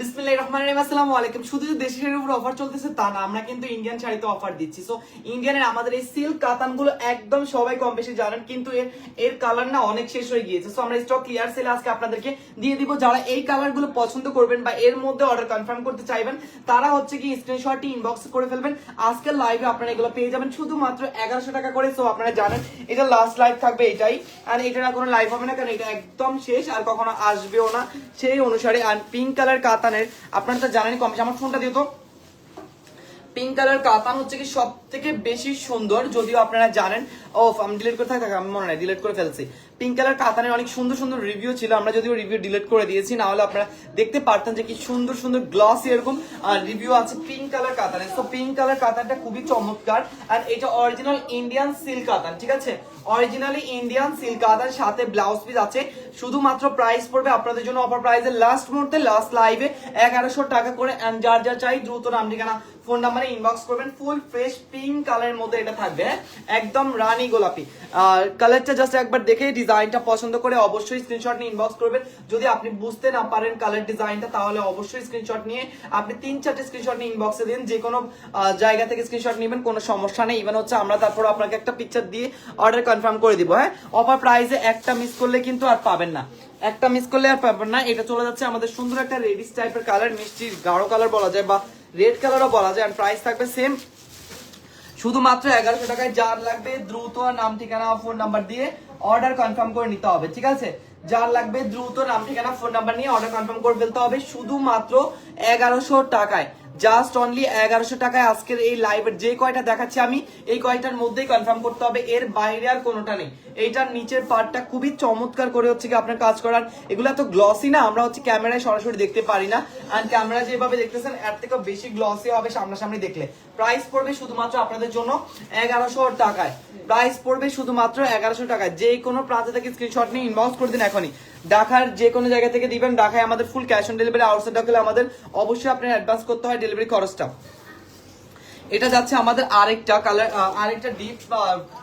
বিসমিল্লাহ রহিম, আসসালামু আলাইকুম। শুধু যে উপর অফার চলতেছে তা না, আমরা কিন্তু ইন্ডিয়ান শাড়িতে অফার দিচ্ছি। সো ইন্ডিয়ানের আমাদের এই সিল্ক কাতানগুলো একদম সবাই কম বেশি জানেন, কিন্তু এর এর কালার না অনেক শেষ হয়ে গিয়েছে। সো আমরা স্টক ক্লিয়ার আজকে আপনাদেরকে দিয়ে দিব। যারা এই কালারগুলো পছন্দ করবেন বা এর মধ্যে অর্ডার কনফার্ম করতে চাইবেন, তারা হচ্ছে কি স্ক্রিনশটটি ইনবক্স করে ফেলবেন। আজকের লাইভে আপনারা এগুলো পেয়ে যাবেন শুধুমাত্র এগারোশো টাকা করে। সো আপনারা জানেন, এটা লাস্ট লাইভ থাকবে এটাই। আর এটা কোনো লাইভ হবে না, কারণ এটা একদম শেষ, আর কখনো আসবেও না। সেই অনুসারে আর পিঙ্ক কালার কাতানের আপনারা তো জানেন কম। আমার ফোনটা দিও তো পিঙ্ক কালার কাতান হচ্ছে কি সব থেকে বেশি সুন্দর, যদিও আপনারা জানেন ও আমি ডিলিট করে থাকা আমি মনে নাই ডিলিট করে ফেলছি। পিঙ্ক কালার কাতানের অনেক সুন্দর সুন্দর রিভিউ ছিল, আমরা যদিও রিভিউ ডিলিট করে দিয়েছি না হলে আপনারা দেখতে পারতেন যে কি সুন্দর সুন্দর গ্লস এরকম রিভিউ আছে পিঙ্ক কালার কাতানের। তো পিঙ্ক কালার কাতানটা খুবই চমৎকার আর এটা অরিজিনাল ইন্ডিয়ান সিল্ক কাতান, ঠিক আছে? অরিজিনালি ইন্ডিয়ান সিল্ক কাতান, সাথে ব্লাউজ পিস আছে, শুধুমাত্র প্রাইস পড়বে আপনাদের জন্য অফার প্রাইসে লাস্ট মুহূর্তে লাস্ট লাইভে এগারোশো টাকা করে যার যা চাই, দ্রুত নাম ঠিকানা ফোন নাম্বারে ইনবক্স করবেন ফুল ফ্রেশ পিঙ্ক কালারের মধ্যে এটা থাকবে হ্যাঁ? একদম রানী গোলাপি। আর কালারটা জাস্ট একবার দেখে ডিজাইনটা পছন্দ করে অবশ্যই স্ক্রিনশট নিয়ে ইনবক্স করবেন। যদি আপনি বুঝতে না পারেন কালার ডিজাইনটা তাহলে অবশ্যই স্ক্রিনশট নিয়ে আপনি তিন চারটে স্ক্রিনশট নিয়ে ইনবক্সে দিন। যে কোনো জায়গা থেকে স্ক্রিনশট নেবেন, কোনো সমস্যা নেই। ইভেন হচ্ছে আমরা তারপর আপনাকে একটা পিকচার দিয়ে অর্ডার কনফার্ম করে দিব হ্যাঁ? অফার প্রাইসে একটা মিস করলে কিন্তু আর পাবেন না। একটা মিস করলে আর পাবেন না। এটা চলে যাচ্ছে আমাদের সুন্দর একটা রেডিস টাইপের কালার মিষ্টির গাঢ় কালার বলা যায় বা রেড কালারও বলা যায় প্রাইস থাকবে সেম শুধুমাত্র এগারোশো টাকায় যার লাগবে দ্রুত নাম, ঠিকানা ফোন নাম্বার দিয়ে অর্ডার কনফার্ম করে নিতে হবে, ঠিক আছে? যার লাগবে দ্রুত নাম, ঠিকানা ফোন নাম্বার নিয়ে অর্ডার কনফার্ম করে ফেলতে হবে, শুধুমাত্র এগারোশো টাকায়। জাস্ট অনলি এগারোশো টাকায় আজকের এই লাইভের যে কয়টা দেখাচ্ছি আমি, এই কয়টার মধ্যেই কনফার্ম করতে হবে। এর বাইরে আর কোনোটা নেই। এইটার নিচের পার্টটা খুবই চমৎকার করে হচ্ছে কি আপনার কাজ করার। এগুলো এত গ্লসি না, আমরা হচ্ছে ক্যামেরায় সরাসরি দেখতে পারি না। আর ক্যামেরা যেভাবে দেখতেছেন, এর থেকে বেশি গ্লসি হবে সামনাসামনি দেখলে। প্রাইস পড়বে শুধুমাত্র আপনাদের জন্য এগারোশো টাকায়। প্রাইস পড়বে শুধুমাত্র এগারোশো টাকায়। যে কোনো প্রান্ত থেকে স্ক্রিনশট নিয়ে ইনবক্স করে দিন এখনই। ঢাকার যে কোনো জায়গা থেকে দিবেন, ঢাকায় আমাদের full cash on delivery outside ঢাকলে আমাদের অবশ্যই আপনার অ্যাডভান্স করতে হয় ডেলিভারি খরচটা। এটা যাচ্ছে আমাদের আরেকটা কালার আরেকটা ডিপ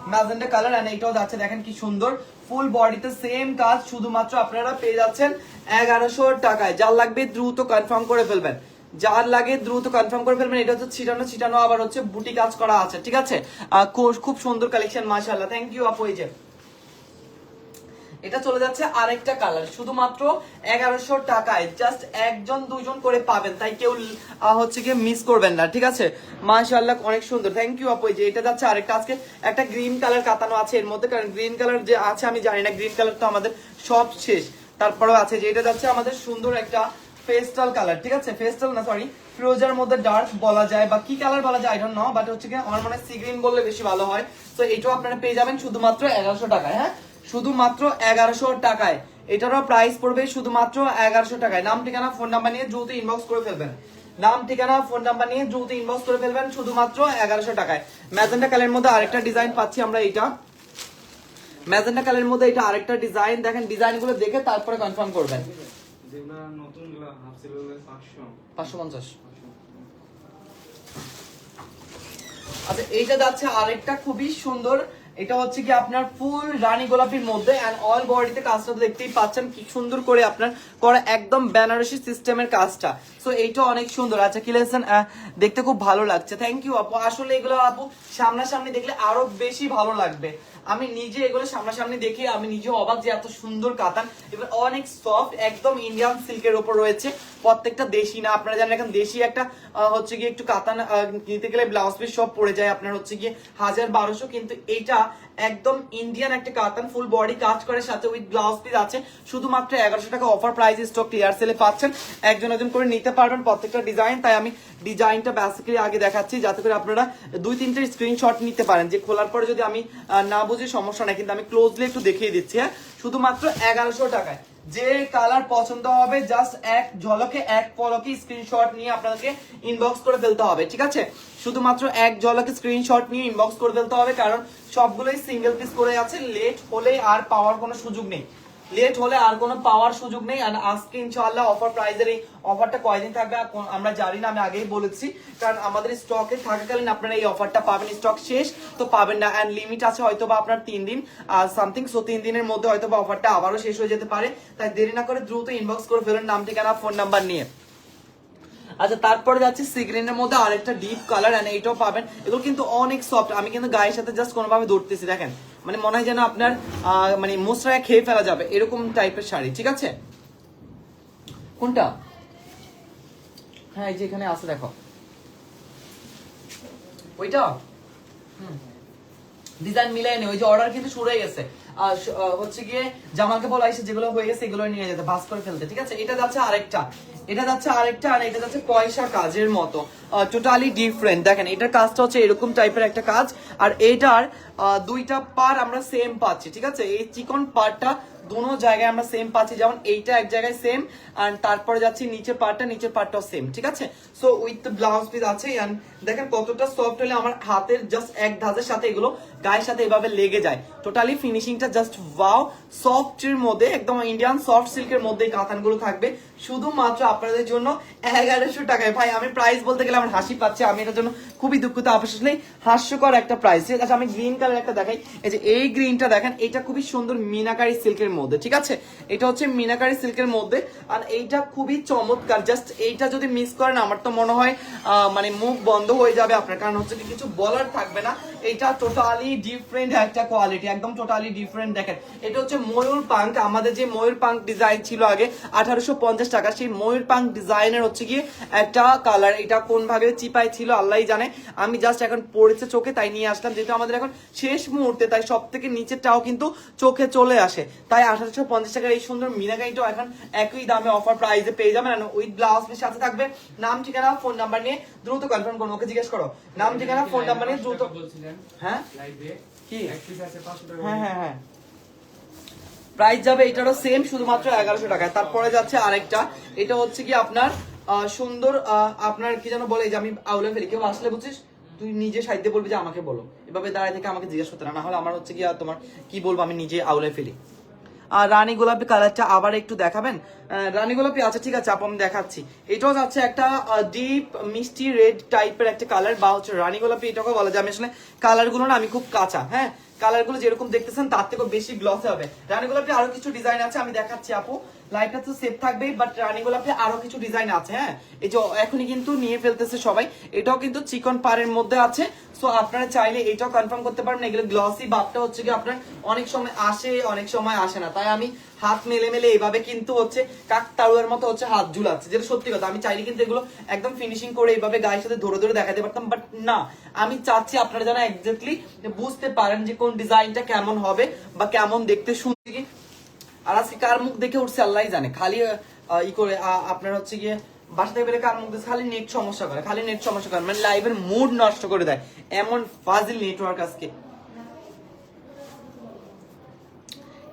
ম্যাজেন্ডা কালার এন্ড এটাও যাচ্ছে দেখেন কি সুন্দর। ফুল বডিতে সেম কাজ, শুধুমাত্র আপনারা পেয়ে যাচ্ছেন এগারোশো টাকায়। যার লাগবে দ্রুত কনফার্ম করে ফেলবেন। যার লাগে দ্রুত কনফার্ম করে ফেলবেন, এটা হচ্ছে ছিটানো ছিটানো, আবার হচ্ছে বুটি কাজ করা আছে, ঠিক আছে? খুব- সুন্দর কালেকশন মাশাআল্লাহ। থ্যাংক ইউ আপু, এই যে। এটা চলে যাচ্ছে আরেকটা কালার শুধুমাত্র এগারোশো টাকায় জাস্ট একজন দুজন করে পাবেন। তাই কেউ হচ্ছে গিয়ে মিস করবেন না, ঠিক আছে? মাশাআল্লাহ, অনেক সুন্দর। থ্যাংক ইউ আপু যে এটা যাচ্ছে আরেকটা। আজকে একটা গ্রিন কালার কাতানো আছে এর মধ্যে, কারণ গ্রিন কালার যে আছে আমি জানি না গ্রিন কালার তো আমাদের সব শেষ। তারপরেও আছে যে এটা যাচ্ছে আমাদের সুন্দর একটা ফেস্টাল কালার ঠিক আছে? ফেস্টাল না সরি ফিরোজার মধ্যে ডার্ক বলা যায়, বা কি কালার বলা যায় ডোন্ট নো বাট হচ্ছে কি আমার মনে হয় সি গ্রিন বললে বেশি ভালো হয়। তো এটাও আপনারা পেয়ে যাবেন শুধুমাত্র এগারোশো টাকায় হ্যাঁ? শুধুমাত্র এগারোশো টাকায়। এটারও প্রাইস পড়বে শুধুমাত্র এগারোশো টাকায়। নাম ঠিকানা ফোন নাম্বার নিয়ে দ্রুত ইনবক্স করে ফেলবেন। নাম ঠিকানা ফোন নাম্বার নিয়ে দ্রুত ইনবক্স করে ফেলবেন শুধুমাত্র এগারোশো টাকায়। ম্যাজেন্ডা কালের মধ্যে আরেকটা ডিজাইন পাচ্ছি আমরা এটা ম্যাজেন্ডা কালের মধ্যে এটা আরেকটা ডিজাইন দেখেন ডিজাইনগুলো দেখে তারপরে কনফার্ম করবেন। পাঁচশো পঞ্চাশ। আচ্ছা এইটা যাচ্ছে আরেকটা খুবই সুন্দর এটা হচ্ছে কি আপনার ফুল রানী গোলাপির মধ্যে অল বডিতে কাজটা দেখতেই পাচ্ছেন কি সুন্দর করে আপনার করা একদম বেনারসি সিস্টেমের কাজটা। সো এইটা অনেক সুন্দর। আচ্ছা কি দেখতে খুব ভালো লাগছে। থ্যাংক ইউ আপু। আসলে এগুলো আপু সামনাসামনি দেখলে আরও বেশি ভালো লাগবে। আমি নিজে এগুলো সামনাসামনি দেখি আমি নিজে অবাক যে এত সুন্দর কাতান। এবার অনেক সফট একদম ইন্ডিয়ান সিল্কের উপর রয়েছে। প্রত্যেকটা দেশি না, আপনারা জানেন এখন দেশি একটা হচ্ছে গিয়ে একটু কাতান নিতে গেলে ব্লাউজ পিস সব পড়ে যায়। আপনার হচ্ছে গিয়ে হাজার বারোশো, কিন্তু এইটা একদম ইন্ডিয়ান একটা কাতান ফুল বডি কাজ করে, সাথে উইথ ব্লাউজ পিস আছে। শুধুমাত্র এগারোশো টাকা অফার প্রাইস স্টক টিয়ার সেলে পাচ্ছেন। একজন একজন করে নিতে পারবেন প্রত্যেকটা ডিজাইন তাই আমি ডিজাইনটা বেসিক্যালি আগে দেখাচ্ছি, যাতে করে আপনারা দুই তিনটে স্ক্রিনশট নিতে পারেন। যে খোলার পরে যদি আমি না বুঝি সমস্যা নাই, কিন্তু আমি ক্লোজলি একটু দেখিয়ে দিচ্ছি হ্যাঁ। শুধুমাত্র এগারোশো টাকায়। যে কালার পছন্দ হবে জাস্ট এক ঝলকে, এক পলকে স্ক্রিনশট নিয়ে আপনাদেরকে ইনবক্স করে ফেলতে হবে, ঠিক আছে? শুধুমাত্র এক ঝলকে স্ক্রিনশট নিয়ে ইনবক্স করে ফেলতে হবে, কারণ সবগুলোই সিঙ্গেল পিস করে আছে লেট হলে আর পাওয়ার কোনো সুযোগ নেই। লেট হলে আর কোনো পাওয়ার সুযোগ নেই। আর আজকে ইনশাআল্লাহ অফার প্রাইজের এই অফারটা কয়দিন থাকবে? আমরা জানি না, আমি আগেই বলেছি। কারণ আমাদের স্টকে থাকাকালীন আপনারা এই অফারটা পাবেন। স্টক শেষ, তো পাবেন না। অ্যান্ড লিমিট আছে হয়তো বা আপনার তিন দিন, আর সামথিং সো তিন দিনের মধ্যে হয়তো বা অফারটা আবারও শেষ হয়ে যেতে পারে। তাই দেরি না করে দ্রুত ইনবক্স করে ফেলুন নাম, ঠিকানা ফোন নাম্বার নিয়ে। আচ্ছা তারপরে যাচ্ছে সিগ্রিনের মধ্যে আরেকটা ডিপ কালার এন্ড এইটাও পাবেন। এগুলো কিন্তু অনেক সফট আমি কিন্তু গায়ের সাথে জাস্ট কোনোভাবে ধরতেছি, দেখেন। মানে মনে হয় যেন আপনার মানে মোসরায় খেয়ে ফেলা যাবে, এরকম টাইপের শাড়ি, ঠিক আছে? কোনটা? হ্যাঁ এই যে এখানে আছে, দেখো। ওইটা? ডিজাইন মিলাই নে, ওই যে অর্ডার কিন্তু শুরু হয়ে গেছে। আর হচ্ছে গিয়ে জামালকে বলা হয়েছে, যেগুলো হয়ে গেছে, এগুলো নিয়ে যেতে ভাস করে ফেলতে, ঠিক আছে? এটা যাচ্ছে আরেকটা। এটা যাচ্ছে আরেকটা আর এটা যাচ্ছে পয়সা কাজের মতো। টোটালি ডিফারেন্ট দেখেন, এটার কাজটা হচ্ছে এরকম টাইপের একটা কাজ। আর এটার দুইটা পার আমরা সেম পাচ্ছি, ঠিক আছে? এই চিকন পারটা দুনো জায়গায় আমরা সেম পাচ্ছি, যেমন এইটা এক জায়গায় সেম আর তারপরে যাচ্ছি নিচের পার্টটা নিচের পার্টটাও সেম ঠিক আছে? সো উইথ ব্লাউজ পিস আছে, and দেখেন কতটা সফট হলে আমার হাতের জাস্ট এক ধাজের সাথে এগুলো গায়ের সাথে এভাবে লেগে যায়। টোটালি ফিনিশিংটা জাস্ট ওয়াও সফট এর মধ্যে, একদম ইন্ডিয়ান সফট সিল্কের মধ্যে এই কাতানগুলো থাকবে। শুধুমাত্র আপনাদের জন্য এগারোশো টাকায়। ভাই, আমি প্রাইস বলতে গেলে আমার হাসি পাচ্ছে, আমি এটার জন্য খুবই দুঃখিত আসলে হাস্যকর একটা প্রাইস ঠিক আছে, আমি গ্রিন কালার একটা দেখাই। এই যে এই গ্রিনটা দেখেন, এটা খুবই সুন্দর মিনাকারি সিল্কের মধ্যে, ঠিক আছে? এটা হচ্ছে মিনাকারি সিল্কের মধ্যে, আর এইটা খুবই চমৎকার। জাস্ট এইটা যদি মিস করেন, আমার তো মনে হয় মানে মুখ বন্ধ হয়ে যাবে আপনার, কারণ হচ্ছে কি কিছু বলার থাকবে না। এটা টোটালি ডিফারেন্ট একটা কোয়ালিটি একদম টোটালি ডিফারেন্ট দেখেন। এটা হচ্ছে ময়ূর পাঙ্ক আমাদের যে ময়ূর পাঙ্ক ডিজাইন ছিল আগে, আঠারোশো পঞ্চাশ টাকা সেই ময়ূর পাঙ্ক ডিজাইনের হচ্ছে গিয়ে একটা কালার এটা কোন ভাবে চিপাই ছিল, আল্লাহই জানে। আমি জাস্ট এখন পড়েছে চোখে তাই নিয়ে আসলাম। যেহেতু আমাদের এখন শেষ মুহূর্তে তাই সব থেকে নিচেরটাও কিন্তু চোখে চলে আসে। তাই আঠারোশো পঞ্চাশ টাকার এই সুন্দর মিনাকারিটাও এখন একই দামে অফার প্রাইসে পেয়ে যাবেন। উইথ ব্লাউজ পিস সাথে থাকবে নাম ঠিকানা ফোন নাম্বার নিয়ে দ্রুত কনফার্ম করুন। ওকে জিজ্ঞেস করো। নাম ঠিকানা ফোন নাম্বার নিয়ে দ্রুত হ্যাঁ? কি? এক পিস আছে 500 টাকা হ্যাঁ হ্যাঁ হ্যাঁ। প্রাইস যাবে এটারও সেম শুধুমাত্র এগারোশো টাকায়। তারপরে যাচ্ছে আরেকটা। এটা হচ্ছে কি আপনার সুন্দর আপনার কি যেন বলে যে আমি আউলে ফেলি, কেউ আসলে বুঝছিস তুই নিজে সাহিত্যে বলবি যে আমাকে বলো। এভাবে দাঁড়ায় থেকে আমাকে জিজ্ঞেস করতে না হলে আমার হচ্ছে কি তোমার কি বলব, আমি নিজে আউলে ফেলি। আর রানী গোলাপি কালারটা আবার একটু দেখাবেন? রানী গোলাপি আচ্ছা ঠিক আছে, আপু, আমি দেখাচ্ছি। এটাও যাচ্ছে একটা ডিপ মিষ্টি রেড টাইপের একটা কালার বা হচ্ছে রানী গোলাপি এটাকে বলা যায়। আমি আসলে কালারগুলো না, আমি খুব কাঁচা হ্যাঁ? কালারগুলো যেরকম দেখতেছেন, তার থেকেও বেশি গ্লসে হবে। রানী গোলাপি আরও কিছু ডিজাইন আছে, আমি দেখাচ্ছি, আপু। লাইটটা তো সেফ থাকবেই বাট রানী গোলাপি আরও কিছু ডিজাইন আছে হ্যাঁ? এই যে এখনই কিন্তু নিয়ে ফেলতেছে সবাই। এটাও কিন্তু চিকন পারের মধ্যে আছে। সো আপনারা চাইলে এটাও কনফার্ম করতে পারবেন এগুলো গ্লসি বাপটা হচ্ছে কি আপনার অনেক সময় আসে, অনেক সময় আসে না। তাই আমি হাত মেলে মেলে এইভাবে কিন্তু হচ্ছে কাক তাড়ুয়ার মতো হচ্ছে হাত ঝুলাচ্ছে। যেটা সত্যি কথা, আমি চাইলে কিন্তু এগুলো একদম ফিনিশিং করে এইভাবে গায়ের সাথে ধরে ধরে দেখাতে পারতাম বাট না। আমি চাচ্ছি আপনারা যেন এক্স্যাক্টলি বুঝতে পারেন যে কোন ডিজাইনটা কেমন হবে বা কেমন দেখতে শুনতে কি আর আজকে কার মুখ দেখে উঠছে আল্লাহ জানে। খালি ই করে আপনার হচ্ছে গিয়ে বাসা থেকে বেরে কার মুখ দেখে খালি নেট সমস্যা করে, খালি নেট সমস্যা করে। মানে লাইভের মুড নষ্ট করে দেয়। এমন ফাজিল নেটওয়ার্ক আজকে।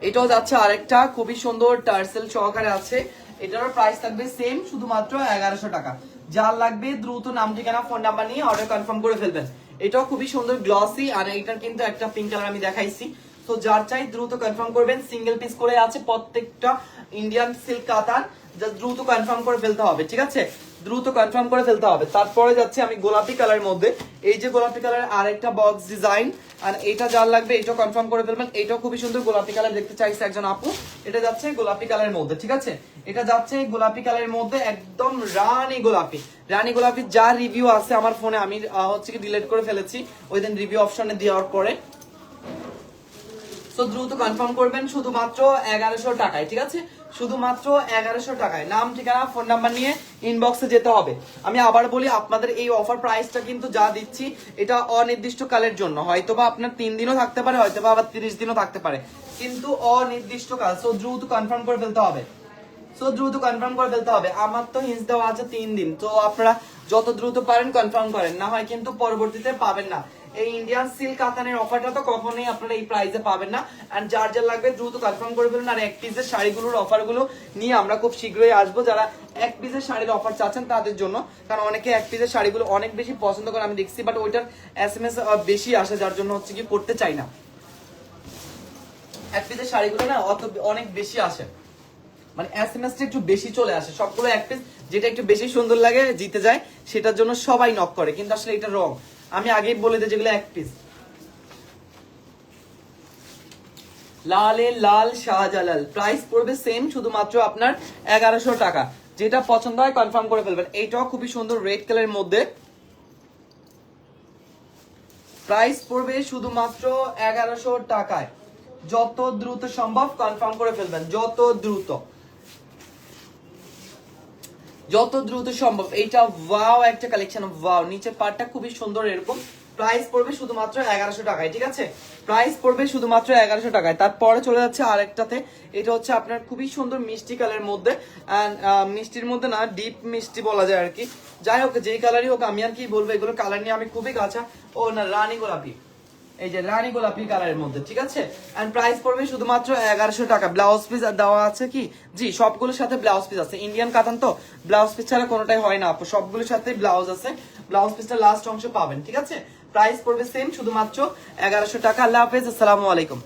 এটাও যাচ্ছে আরেকটা, খুবই সুন্দর টার্সেল সহকারে আছে। এটারও প্রাইস থাকবে সেম শুধুমাত্র এগারোশো টাকা। যার লাগবে দ্রুত নাম ঠিকানা ফোন নাম্বার নিয়ে অর্ডার কনফার্ম করে ফেলবেন। এটাও খুবই সুন্দর গ্লসি আর এটার কিন্তু একটা পিঙ্ক কালার আমি দেখাইছি। তো যার চাই দ্রুত কনফার্ম করবেন সিঙ্গেল পিস করে আছে প্রত্যেকটা ইন্ডিয়ান সিল্ক কাতান যা দ্রুত কনফার্ম করে ফেলতে হবে, ঠিক আছে? দ্রুত কনফার্ম করে ফেলতে হবে। তারপরে যাচ্ছে আমি গোলাপি কালারের মধ্যে। এই যে গোলাপি কালার আরেকটা বক্স ডিজাইন আর এটা যার লাগবে, এটাও কনফার্ম করে ফেলবেন। এটাও খুবই সুন্দর গোলাপি কালার দেখতে চাইছে একজন আপু। এটা যাচ্ছে গোলাপি কালারের মধ্যে, ঠিক আছে? এটা যাচ্ছে গোলাপি কালারের মধ্যে একদম রানী গোলাপি। রানী গোলাপি যা রিভিউ আছে আমার ফোনে আমি হচ্ছে কি ডিলিট করে ফেলেছি। ওই দিন রিভিউ অপশনে দেওয়ার পরে। সো দ্রুত কনফার্ম করবেন শুধুমাত্র এগারোশো টাকায়, ঠিক আছে? শুধুমাত্র এগারোশো টাকায়। নাম, ঠিকানা ফোন নাম্বার নিয়ে ইনবক্সে যেতে হবে। আমি আবার বলি, আপনাদের এই অফার প্রাইসটা কিন্তু যা দিচ্ছি, এটা অনির্দিষ্ট কালের জন্য। হয়তোবা আপনার তিন দিনও থাকতে পারে, হয়তোবা আবার তিরিশ দিনও থাকতে পারে। কিন্তু অনির্দিষ্ট কাল সো দ্রুত কনফার্ম করে ফেলতে হবে। সো দ্রুত কনফার্ম করে ফেলতে হবে। আমার তো হিন্স দেওয়া আছে তিন দিন, তো আপনারা যত দ্রুত পারেন কনফার্ম করেন। না হয় কিন্তু পরবর্তীতে পাবেন না। এই ইন্ডিয়ান সিল্ক কাতানের অফারটা তো কখনোই আপনারা এই প্রাইসে পাবেন না। আর যার যার লাগবে দ্রুত কনফার্ম করে ফেলুন। আর এক পিসের শাড়িগুলোর অফারগুলো নিয়ে আমরা খুব শীঘ্রই আসব। যারা এক পিসের শাড়ির অফার চাচ্ছেন তাদের জন্য। কারণ অনেকে এক পিসের শাড়িগুলো অনেক বেশি পছন্দ করে, আমি দেখছি। বাট ওইটার এস এম এস বেশি আসে, যার জন্য হচ্ছে কি করতে চাই না। এক পিসের শাড়িগুলো না অত অনেক বেশি আসে। মানে এস এম একটু বেশি চলে আসে। সবগুলো এক পিস যেটা একটু বেশি সুন্দর লাগে, জিতে যায়, সেটার জন্য সবাই নক করে। কিন্তু আসলে এটা রং আমি আগেই বলে দিই যেগুলো এক পিস লালে লাল শাহজালাল। প্রাইস পড়বে সেম শুধুমাত্র আপনার এগারোশো টাকা। যেটা পছন্দ হয় কনফার্ম করে ফেলবেন। এইটাও খুবই সুন্দর রেড কালারের মধ্যে। প্রাইস পড়বে শুধুমাত্র এগারোশো টাকায়। যত দ্রুত সম্ভব কনফার্ম করে ফেলবেন। যত দ্রুত। যত দ্রুত সম্ভব। এইটা ওয়াও একটা কালেকশন ওয়াও নিচের পার্টটা খুবই সুন্দর, এরকম প্রাইস পড়বে শুধুমাত্র এগারোশো টাকায়, ঠিক আছে? প্রাইস পড়বে শুধুমাত্র এগারোশো টাকায়। তারপরে চলে যাচ্ছে আরেকটাতে। এটা হচ্ছে আপনার খুবই সুন্দর মিষ্টি কালারের মধ্যে। মিষ্টির মধ্যে না ডিপ মিষ্টি বলা যায় আর কি। যাই হোক, যেই কালারই হোক, আমি আর কি বলব এগুলো কালার নিয়ে আমি খুবই কাঁচা। ও না, রানী গোলাপি। এই যে রানী গোলাপি কালারের মধ্যে, ঠিক আছে? এন্ড প্রাইস পড়বে শুধুমাত্র এগারোশো টাকা। ব্লাউজ পিস দেওয়া আছে কি? জি, সবগুলোর সাথে ব্লাউজ পিস আছে। ইন্ডিয়ান কাতান তো ব্লাউজ পিস ছাড়া কোনোটাই হয় না সবগুলোর সাথে ব্লাউজ আছে। ব্লাউজ পিসটা লাস্ট অংশ পাবেন, ঠিক আছে? প্রাইস পড়বে সেম শুধুমাত্র এগারোশো টাকা। আল্লাহ হাফেজ, আসসালামু আলাইকুম।